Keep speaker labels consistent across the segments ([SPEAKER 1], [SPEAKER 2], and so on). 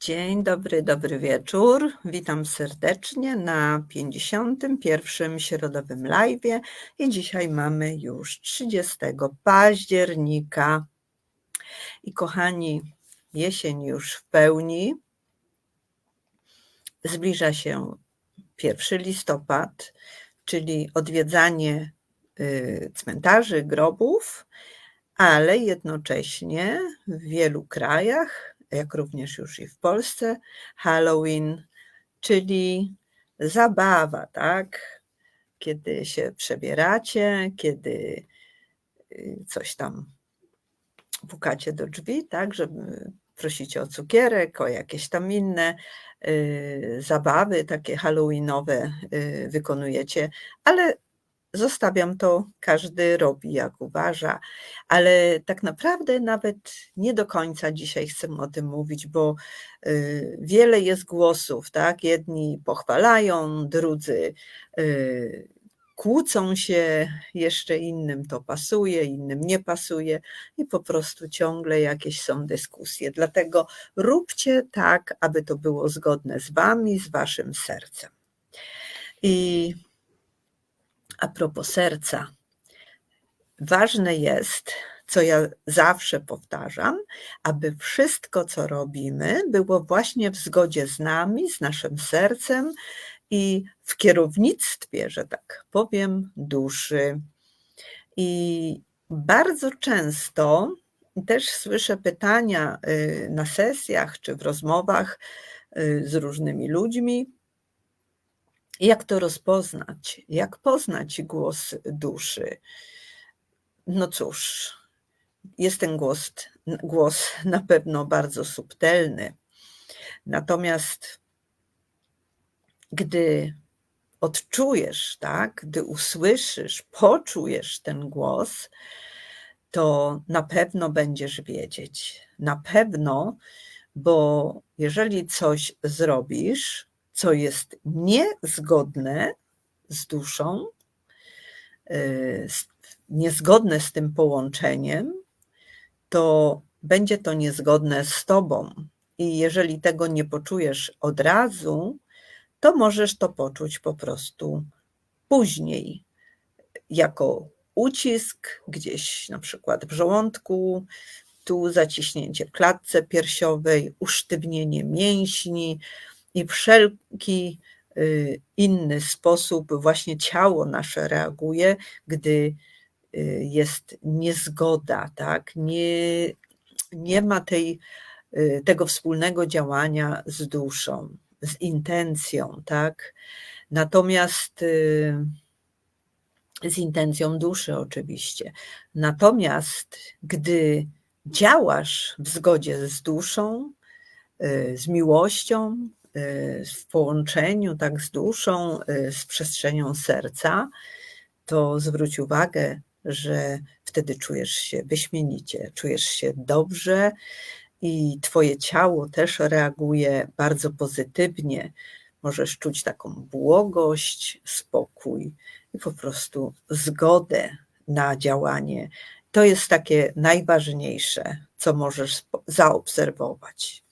[SPEAKER 1] Dzień dobry, dobry wieczór. Witam serdecznie na 51. środowym live i dzisiaj mamy już 30 października. I kochani, jesień już w pełni. Zbliża się 1 listopad, czyli odwiedzanie y, cmentarzy, grobów, ale jednocześnie w wielu krajach jak również już i w Polsce, Halloween, czyli zabawa, tak? Kiedy się przebieracie, kiedy y, coś tam pukacie do drzwi, tak, żeby prosicie o cukierek, o jakieś tam inne y, zabawy, takie halloweenowe y, wykonujecie, ale Zostawiam to, każdy robi jak uważa, ale tak naprawdę nawet nie do końca dzisiaj chcę o tym mówić, bo y, wiele jest głosów, tak? Jedni pochwalają, drudzy y, kłócą się, jeszcze innym to pasuje, innym nie pasuje i po prostu ciągle jakieś są dyskusje. Dlatego róbcie tak, aby to było zgodne z Wami, z Waszym sercem. I a propos serca, ważne jest, co ja zawsze powtarzam, aby wszystko, co robimy, było właśnie w zgodzie z nami, z naszym sercem i w kierownictwie, że tak powiem, duszy. I bardzo często też słyszę pytania y, na sesjach czy w rozmowach y, z różnymi ludźmi, jak to rozpoznać? Jak poznać głos duszy? No cóż, jest ten głos, głos na pewno bardzo subtelny. Natomiast gdy odczujesz, tak, gdy usłyszysz, poczujesz ten głos, to na pewno będziesz wiedzieć. Na pewno, bo jeżeli coś zrobisz, co jest niezgodne z duszą, y, niezgodne z tym połączeniem, to będzie to niezgodne z Tobą. I jeżeli tego nie poczujesz od razu, to możesz to poczuć po prostu później, jako ucisk gdzieś na przykład w żołądku, tu zaciśnięcie klatce piersiowej, usztywnienie mięśni, i wszelki y, inny sposób właśnie ciało nasze reaguje, gdy y, jest niezgoda, tak? Nie, nie ma tej, y, tego wspólnego działania z duszą, z intencją, tak? Natomiast z intencją duszy oczywiście. Natomiast gdy działasz w zgodzie z duszą, z miłością, w połączeniu tak z duszą, y, z przestrzenią serca, to zwróć uwagę, że wtedy czujesz się wyśmienicie, czujesz się dobrze i Twoje ciało też reaguje bardzo pozytywnie. Możesz czuć taką błogość, spokój i po prostu zgodę na działanie. To jest takie najważniejsze, co możesz zaobserwować.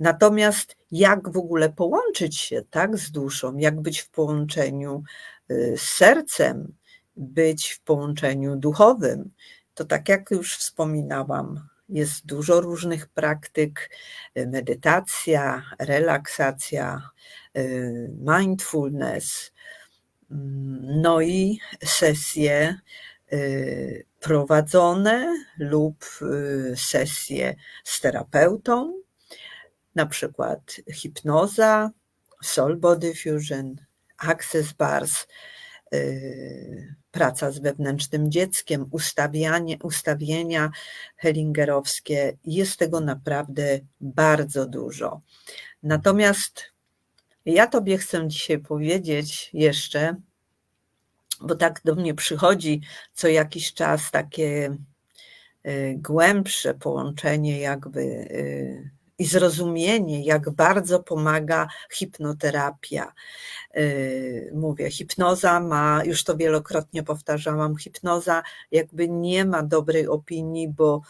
[SPEAKER 1] Natomiast jak w ogóle połączyć się tak z duszą, jak być w połączeniu y, z sercem, być w połączeniu duchowym, to tak jak już wspominałam, jest dużo różnych praktyk, y, medytacja, relaksacja, y, mindfulness, mm, no i sesje prowadzone lub sesje z terapeutą, na przykład hipnoza, soul body fusion, access bars, yy, praca z wewnętrznym dzieckiem, ustawianie, ustawienia hellingerowskie. Jest tego naprawdę bardzo dużo. Natomiast ja Tobie chcę dzisiaj powiedzieć jeszcze, bo tak do mnie przychodzi co jakiś czas takie yy, głębsze połączenie, jakby yy, i zrozumienie, jak bardzo pomaga hipnoterapia. Y, mówię, hipnoza ma, już to wielokrotnie powtarzałam, hipnoza jakby nie ma dobrej opinii, bo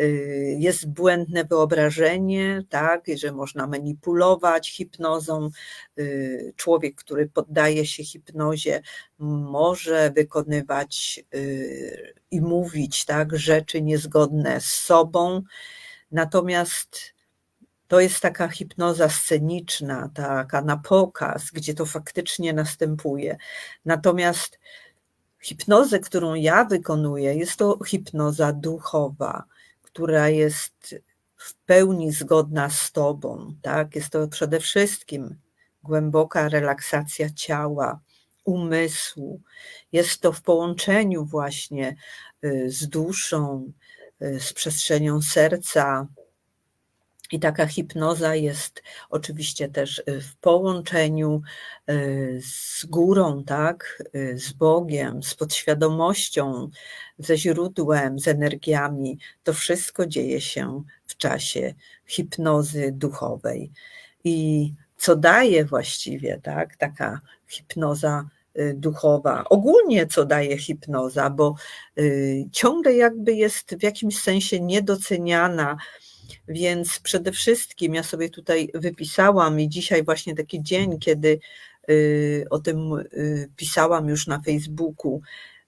[SPEAKER 1] y, jest błędne wyobrażenie, tak, że można manipulować hipnozą. Y, człowiek, który poddaje się hipnozie, może wykonywać i mówić tak, rzeczy niezgodne z sobą. Natomiast to jest taka hipnoza sceniczna, taka na pokaz, gdzie to faktycznie następuje. Natomiast hipnozę, którą ja wykonuję, jest to hipnoza duchowa, która jest w pełni zgodna z Tobą. Tak? Jest to przede wszystkim głęboka relaksacja ciała, umysłu. Jest to w połączeniu właśnie y, z duszą, y, z przestrzenią serca, i taka hipnoza jest oczywiście też y, w połączeniu y, z górą, tak, y, z Bogiem, z podświadomością, ze źródłem, z energiami. To wszystko dzieje się w czasie hipnozy duchowej. I co daje właściwie, tak, taka hipnoza duchowa, ogólnie co daje hipnoza, bo ciągle jakby jest w jakimś sensie niedoceniana więc przede wszystkim ja sobie tutaj wypisałam i dzisiaj właśnie taki dzień, kiedy y, o tym y, pisałam już na Facebooku,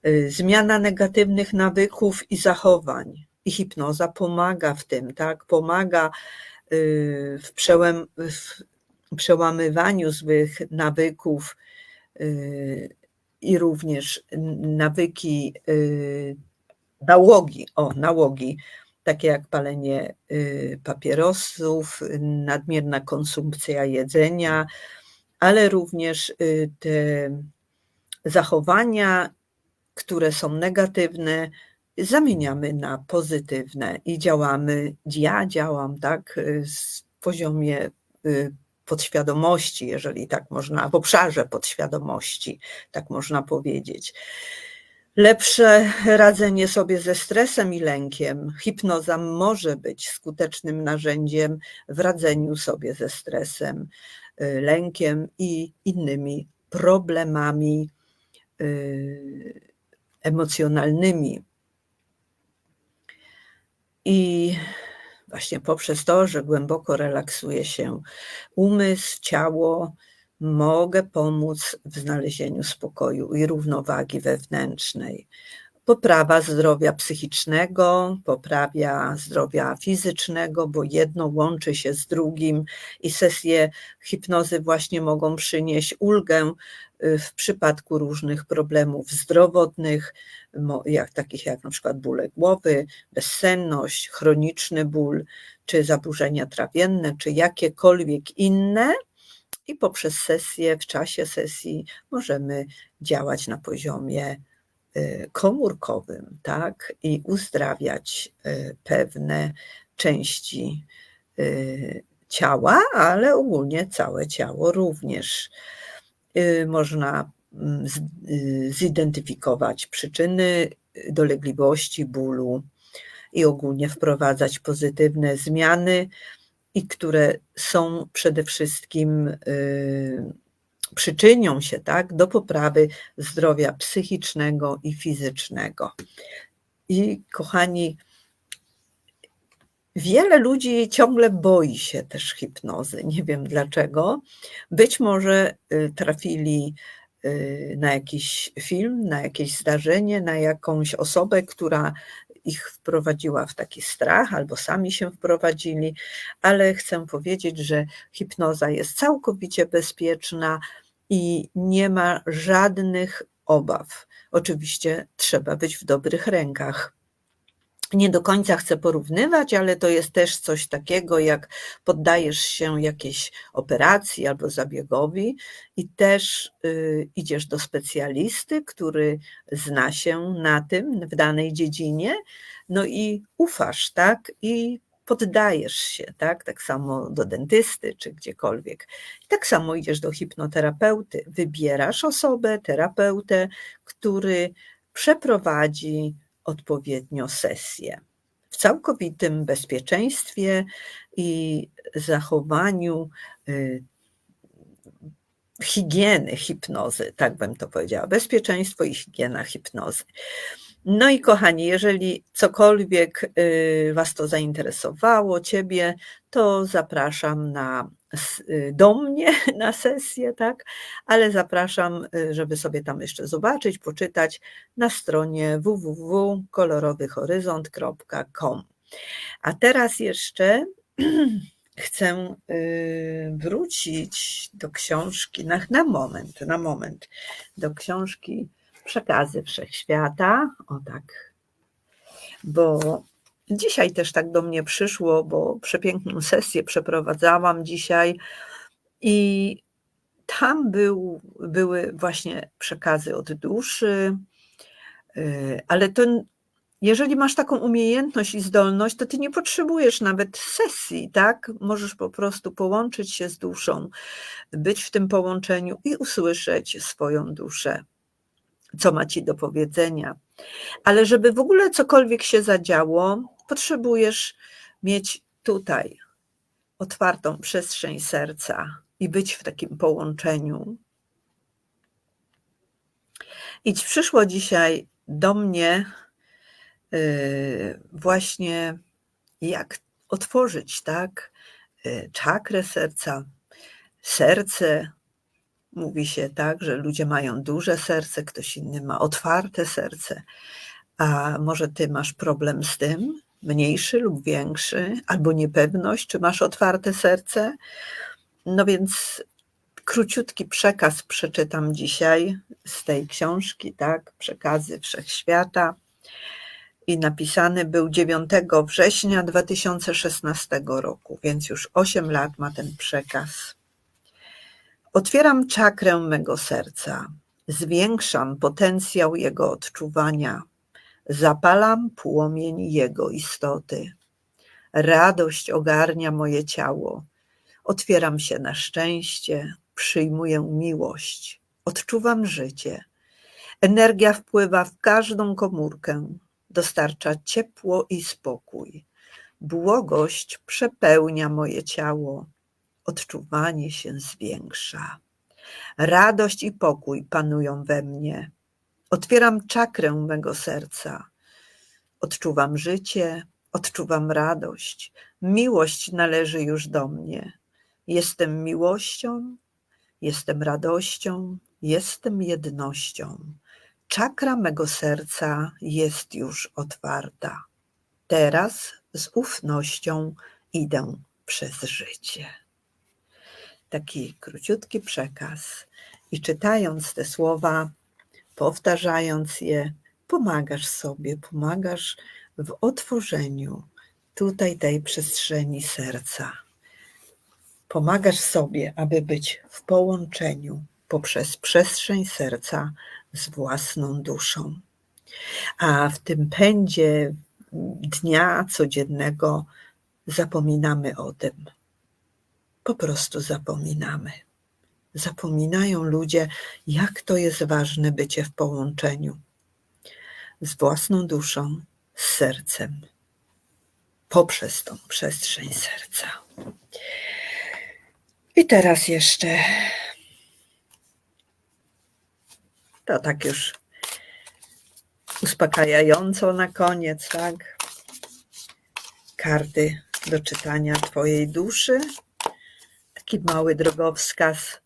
[SPEAKER 1] y, zmiana negatywnych nawyków i zachowań. I hipnoza pomaga w tym, tak? Pomaga w, przełam, w przełamywaniu złych nawyków i również nawyki nałogi, o, nałogi takie jak palenie y, papierosów, nadmierna konsumpcja jedzenia, ale również y, te zachowania, które są negatywne, zamieniamy na pozytywne i działamy, ja działam tak w poziomie y, podświadomości, jeżeli tak można, w obszarze podświadomości, tak można powiedzieć. Lepsze radzenie sobie ze stresem i lękiem. Hipnoza może być skutecznym narzędziem w radzeniu sobie ze stresem, y, lękiem i innymi problemami y, emocjonalnymi. I właśnie poprzez to, że głęboko relaksuje się umysł, ciało, mogę pomóc w znalezieniu spokoju i równowagi wewnętrznej. Poprawa zdrowia psychicznego, poprawia zdrowia fizycznego, bo jedno łączy się z drugim i sesje hipnozy właśnie mogą przynieść ulgę y, w przypadku różnych problemów zdrowotnych, jak, takich jak na przykład bóle głowy, bezsenność, chroniczny ból, czy zaburzenia trawienne, czy jakiekolwiek inne i poprzez sesję, w czasie sesji możemy działać na poziomie y, komórkowym, tak, i uzdrawiać y, pewne części y, ciała, ale ogólnie całe ciało również. Można mm, zidentyfikować przyczyny dolegliwości, bólu i ogólnie wprowadzać pozytywne zmiany i które są przede wszystkim y, przyczynią się tak, do poprawy zdrowia psychicznego i fizycznego. I kochani, wiele ludzi ciągle boi się też hipnozy. Nie wiem dlaczego. Być może y, trafili y, na jakiś film, na jakieś zdarzenie, na jakąś osobę, która ich wprowadziła w taki strach, albo sami się wprowadzili, ale chcę powiedzieć, że hipnoza jest całkowicie bezpieczna i nie ma żadnych obaw. Oczywiście trzeba być w dobrych rękach nie do końca chcę porównywać, ale to jest też coś takiego, jak poddajesz się jakiejś operacji albo zabiegowi i też y, idziesz do specjalisty, który zna się na tym w danej dziedzinie, no i ufasz, tak? I poddajesz się, tak? Tak samo do dentysty czy gdziekolwiek. tak samo idziesz do hipnoterapeuty, wybierasz osobę, terapeutę, który przeprowadzi odpowiednio sesję. W całkowitym bezpieczeństwie i zachowaniu y, higieny hipnozy, tak bym to powiedziała, bezpieczeństwo i higiena hipnozy. No i kochani, jeżeli cokolwiek y, Was to zainteresowało, Ciebie, to zapraszam na, do mnie na sesję, tak? Ale zapraszam, y, żeby sobie tam jeszcze zobaczyć, poczytać na stronie www.kolorowyhoryzont.com. A teraz jeszcze chcę wrócić do książki, na, na moment, na moment, do książki przekazy wszechświata. O tak. Bo dzisiaj też tak do mnie przyszło, bo przepiękną sesję przeprowadzałam dzisiaj i tam był, były właśnie przekazy od duszy, y, ale to jeżeli masz taką umiejętność i zdolność, to ty nie potrzebujesz nawet sesji, tak? Możesz po prostu połączyć się z duszą, być w tym połączeniu i usłyszeć swoją duszę co ma ci do powiedzenia. Ale żeby w ogóle cokolwiek się zadziało, potrzebujesz mieć tutaj otwartą przestrzeń serca i być w takim połączeniu. I przyszło dzisiaj do mnie yy, właśnie jak otworzyć, tak, yy, czakrę serca, serce, Mówi się tak, że ludzie mają duże serce, ktoś inny ma otwarte serce. A może ty masz problem z tym, mniejszy lub większy, albo niepewność, czy masz otwarte serce? No więc króciutki przekaz przeczytam dzisiaj z tej książki, tak? Przekazy Wszechświata. I napisany był 9 września 2016 roku, więc już 8 lat ma ten przekaz. Otwieram czakrę mego serca, zwiększam potencjał jego odczuwania, zapalam płomień jego istoty. Radość ogarnia moje ciało. Otwieram się na szczęście, przyjmuję miłość, odczuwam życie. Energia wpływa w każdą komórkę, dostarcza ciepło i spokój. Błogość przepełnia moje ciało odczuwanie się zwiększa. Radość i pokój panują we mnie. Otwieram czakrę mego serca. Odczuwam życie, odczuwam radość. Miłość należy już do mnie. Jestem miłością, jestem radością, jestem jednością. Czakra mego serca jest już otwarta. Teraz z ufnością idę przez życie taki króciutki przekaz i czytając te słowa, powtarzając je, pomagasz sobie, pomagasz w otworzeniu tutaj tej przestrzeni serca. Pomagasz sobie, aby być w połączeniu poprzez przestrzeń serca z własną duszą. A w tym pędzie dnia codziennego zapominamy o tym po prostu zapominamy. Zapominają ludzie, jak to jest ważne bycie w połączeniu z własną duszą, z sercem, poprzez tą przestrzeń serca. I teraz jeszcze to tak już uspokajająco na koniec, tak? Karty do czytania Twojej duszy taki mały drogowskaz,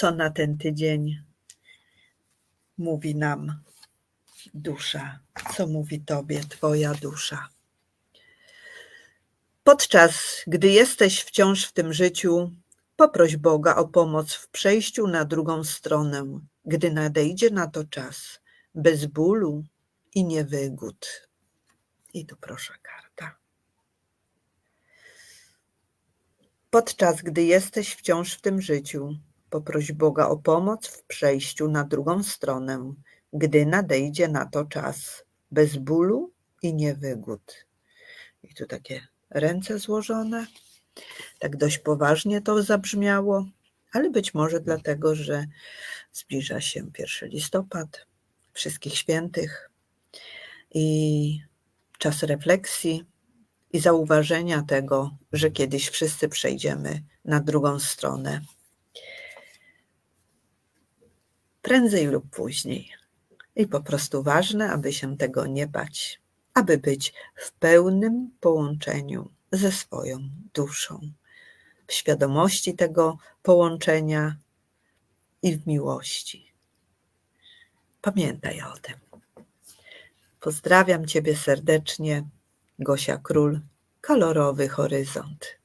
[SPEAKER 1] co na ten tydzień mówi nam dusza, co mówi Tobie Twoja dusza. Podczas gdy jesteś wciąż w tym życiu, poproś Boga o pomoc w przejściu na drugą stronę, gdy nadejdzie na to czas, bez bólu i niewygód. I tu proszę karta. Podczas gdy jesteś wciąż w tym życiu, poproś Boga o pomoc w przejściu na drugą stronę, gdy nadejdzie na to czas, bez bólu i niewygód. I tu takie ręce złożone. Tak dość poważnie to zabrzmiało, ale być może dlatego, że zbliża się 1 listopad, wszystkich świętych i czas refleksji, i zauważenia tego, że kiedyś wszyscy przejdziemy na drugą stronę. Prędzej lub później. I po prostu ważne, aby się tego nie bać, aby być w pełnym połączeniu ze swoją duszą, w świadomości tego połączenia i w miłości. Pamiętaj o tym. Pozdrawiam Ciebie serdecznie, Gosia Król, kolorowy horyzont.